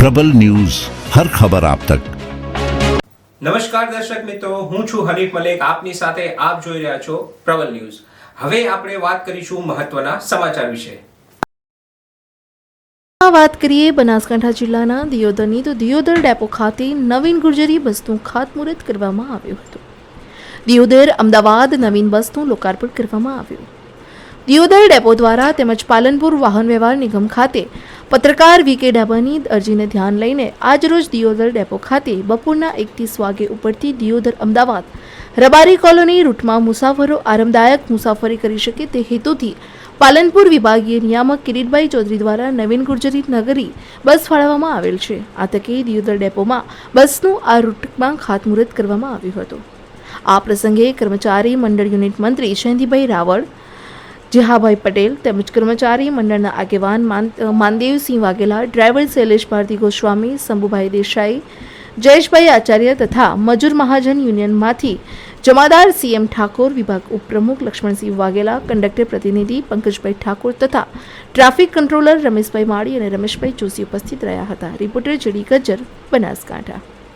પ્રબલ news હર ખબર આપ તક. નમસ્કાર દર્શક મિત્રો હું છું હરીફ મલેક આપની સાથે આપ જોઈ રહ્યા છો પ્રબલ ન્યૂઝ. હવે આપણે વાત કરીશું મહત્વના સમાચાર વિશે. વાત કરીએ બનાસકાંઠા જિલ્લાના દિયોદરની. તો દિયોદર ડેપો ખાતે નવીન ગુર્જરી બસનું ખાતમુહૂર્ત કરવામાં આવ્યું હતું. દિયોદર અમદાવાદ નવીન બસનું લોકાર્પણ કરવામાં આવ્યું. દિયોદર ડેપો દ્વારા તેમજ પાલનપુર વાહન વ્યવહાર નિગમ ખાતે પત્રકાર વી કે ડાબાની અરજીને ધ્યાન લઈને આજરોજ દિયોદર ડેપો ખાતે બપોરના એકત્રીસ વાગે ઉપરથી દિયોદર અમદાવાદ રબારી કોલોની રૂટમાં મુસાફરો આરામદાયક મુસાફરી કરી શકે તે હેતુથી પાલનપુર વિભાગીય નિયામક કિરીટભાઈ ચૌધરી દ્વારા નવીન ગુર્જરી નગરી બસ ફાળવવામાં આવેલ છે. આ તકે દિયોદર ડેપોમાં બસનું આ રૂટમાં ખાતમુહૂર્ત કરવામાં આવ્યું હતું. આ પ્રસંગે કર્મચારી મંડળ યુનિટ મંત્રી જયંતિભાઈ રાવળ જેહાભાઈ પટેલ તેમજ કર્મચારી મંડળના આગેવાન માનદેવસિંહ વાઘેલા, ડ્રાઈવર શૈલેષ ભારતી ગોસ્વામી, શંભુભાઈ દેસાઈ, જયેશભાઈ આચાર્ય તથા મજૂર મહાજન યુનિયનમાંથી જમાદાર સીએમ ઠાકોર, વિભાગ ઉપપ્રમુખ લક્ષ્મણસિંહ વાઘેલા, કંડક્ટર પ્રતિનિધિ પંકજભાઈ ઠાકોર તથા ટ્રાફિક કંટ્રોલર રમેશભાઈ માળી અને રમેશભાઈ જોશી ઉપસ્થિત રહ્યા હતા. Reporter JD Gajjar, Banaskantha.